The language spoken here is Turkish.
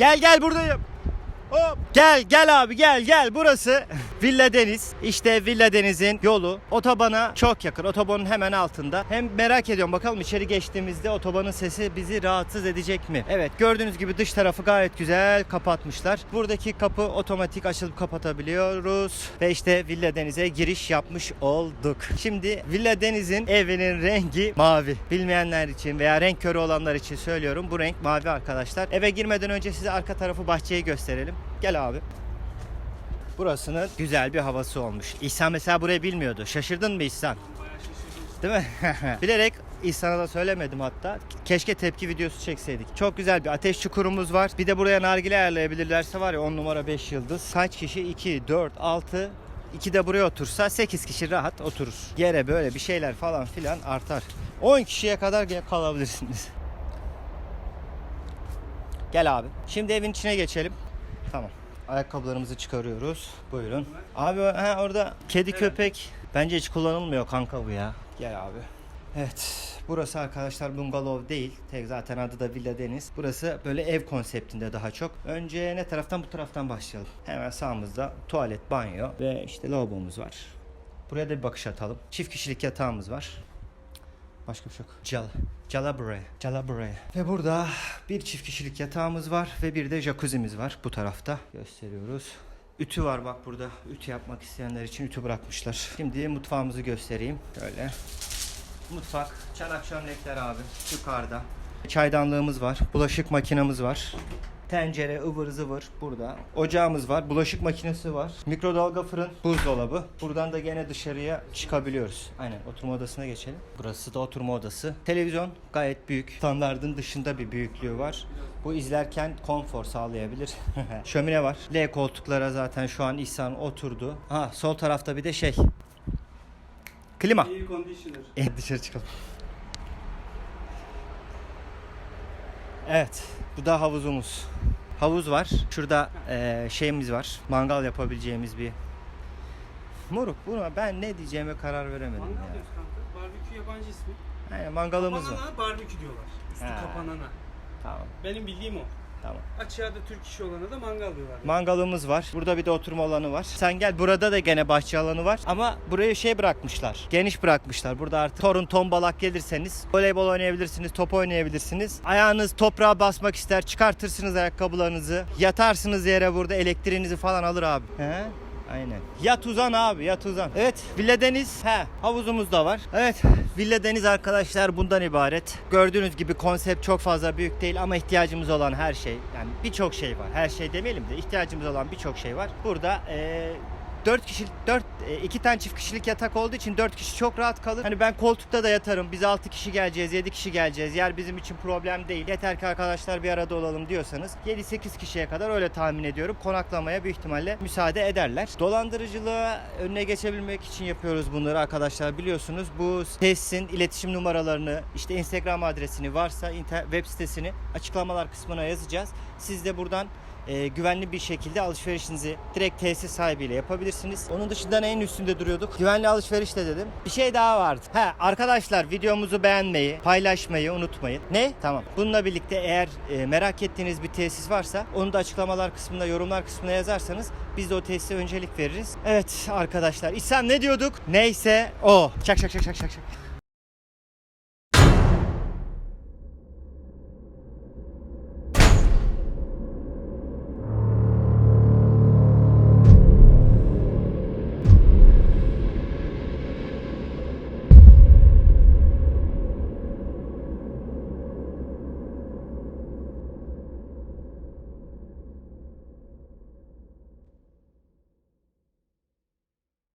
Gel gel buradayım. Hop. Gel gel abi gel gel burası Villa Deniz. İşte Villa Deniz'in yolu otobana çok yakın. Otobanın hemen altında. Hem merak ediyorum bakalım içeri geçtiğimizde otobanın sesi bizi rahatsız edecek mi? Evet gördüğünüz gibi dış tarafı gayet güzel kapatmışlar. Buradaki kapı otomatik açılıp kapatabiliyoruz. Ve işte Villa Deniz'e giriş yapmış olduk. Şimdi Villa Deniz'in evinin rengi mavi. Bilmeyenler için veya renk körü olanlar için söylüyorum. Bu renk mavi arkadaşlar. Eve girmeden önce size arka tarafı bahçeyi gösterelim. Gel abi. Burasının güzel bir havası olmuş. İhsan mesela burayı bilmiyordu. Şaşırdın mı İhsan? Değil mi? Bilerek İhsan'a da söylemedim hatta. Keşke tepki videosu çekseydik. Çok güzel bir ateş çukurumuz var. Bir de buraya nargile ayarlayabilirlerse var ya 10 numara 5 yıldız. Kaç kişi? 2, 4, 6, 2 de buraya otursa 8 kişi rahat oturur. Yere böyle bir şeyler falan filan artar. 10 kişiye kadar kalabilirsiniz. Gel abi. Şimdi evin içine geçelim. Tamam. Ayakkabılarımızı çıkarıyoruz. Buyurun. Abi ha, orada kedi köpek bence hiç kullanılmıyor kanka bu ya. Gel abi. Evet. Burası arkadaşlar bungalov değil. Tek zaten adı da Villa Deniz. Burası böyle ev konseptinde daha çok. Önce ne taraftan bu taraftan başlayalım. Hemen sağımızda tuvalet, banyo ve işte lavabomuz var. Buraya da bir bakış atalım. Çift kişilik yatağımız var. Başka bir şey yok. Cal Calabre. Calabre. Ve burada bir çift kişilik yatağımız var ve bir de jacuzzi'miz var bu tarafta. Gösteriyoruz. Ütü var bak burada. Ütü yapmak isteyenler için ütü bırakmışlar. Şimdi mutfağımızı göstereyim. Şöyle. Mutfak, çanak çömlekler abi yukarıda. Çaydanlığımız var, bulaşık makinamız var. Tencere ıvır zıvır burada. Ocağımız var, bulaşık makinesi var. Mikrodalga fırın, buzdolabı. Buradan da gene dışarıya çıkabiliyoruz. Aynen oturma odasına geçelim. Burası da oturma odası. Televizyon gayet büyük. Standardın dışında bir büyüklüğü var. Bu izlerken konfor sağlayabilir. Şömine var. L koltuklara zaten şu an İhsan oturdu. Ha sol tarafta bir de şey. Klima. Air conditioner. Evet dışarı çıkalım. Evet, bu da havuzumuz. Havuz var. Şurada eee, şeyimiz var. Mangal yapabileceğimiz bir. Moruk buna ben ne diyeceğime karar veremedim Mangal ya. diyoruz kanka. Barbekü yabancı ismi. Aynen mangalımız var. Kapanana barbekü diyorlar. Üstü Ha. kapanana. Tamam, Benim bildiğim o. tamam. Açığa da Türk işi olana da mangal diyorlar. Mangalımız var. Burada bir de oturma alanı var. Sen gel burada da gene bahçe alanı var. Ama buraya şey bırakmışlar. Geniş bırakmışlar. Burada artık torun tombalak gelirseniz voleybol oynayabilirsiniz, top oynayabilirsiniz. Ayağınız toprağa basmak ister. Çıkartırsınız ayakkabılarınızı. Yatarsınız yere burada elektriğinizi falan alır abi. He? Aynen. Yat uzan abi yat uzan. Evet Villa Deniz. He havuzumuz da var. Evet Villa Deniz arkadaşlar bundan ibaret. Gördüğünüz gibi konsept çok fazla büyük değil ama ihtiyacımız olan her şey. Yani birçok şey var. Her şey demeyelim de ihtiyacımız olan birçok şey var. Burada eee 4 kişi 4 2 tane çift kişilik yatak olduğu için 4 kişi çok rahat kalır. Hani ben koltukta da yatarım. Biz 6 kişi geleceğiz, 7 kişi geleceğiz. Yer bizim için problem değil. Yeter ki arkadaşlar bir arada olalım diyorsanız 7-8 kişiye kadar öyle tahmin ediyorum. Konaklamaya büyük ihtimalle müsaade ederler. Dolandırıcılığa önüne geçebilmek için yapıyoruz bunları arkadaşlar. Biliyorsunuz bu tesisin iletişim numaralarını, işte Instagram adresini varsa inter- web sitesini açıklamalar kısmına yazacağız. Siz de buradan e, güvenli bir şekilde alışverişinizi direkt tesis sahibiyle yapabilirsiniz. Onun dışında en üstünde duruyorduk. Güvenli alışveriş de dedim. Bir şey daha vardı. Ha arkadaşlar videomuzu beğenmeyi, paylaşmayı unutmayın. Ne? Tamam. Bununla birlikte eğer e, merak ettiğiniz bir tesis varsa onu da açıklamalar kısmında, yorumlar kısmına yazarsanız biz de o tesise öncelik veririz. Evet arkadaşlar. İhsan ne diyorduk? Neyse o. Çak çak çak çak çak çak.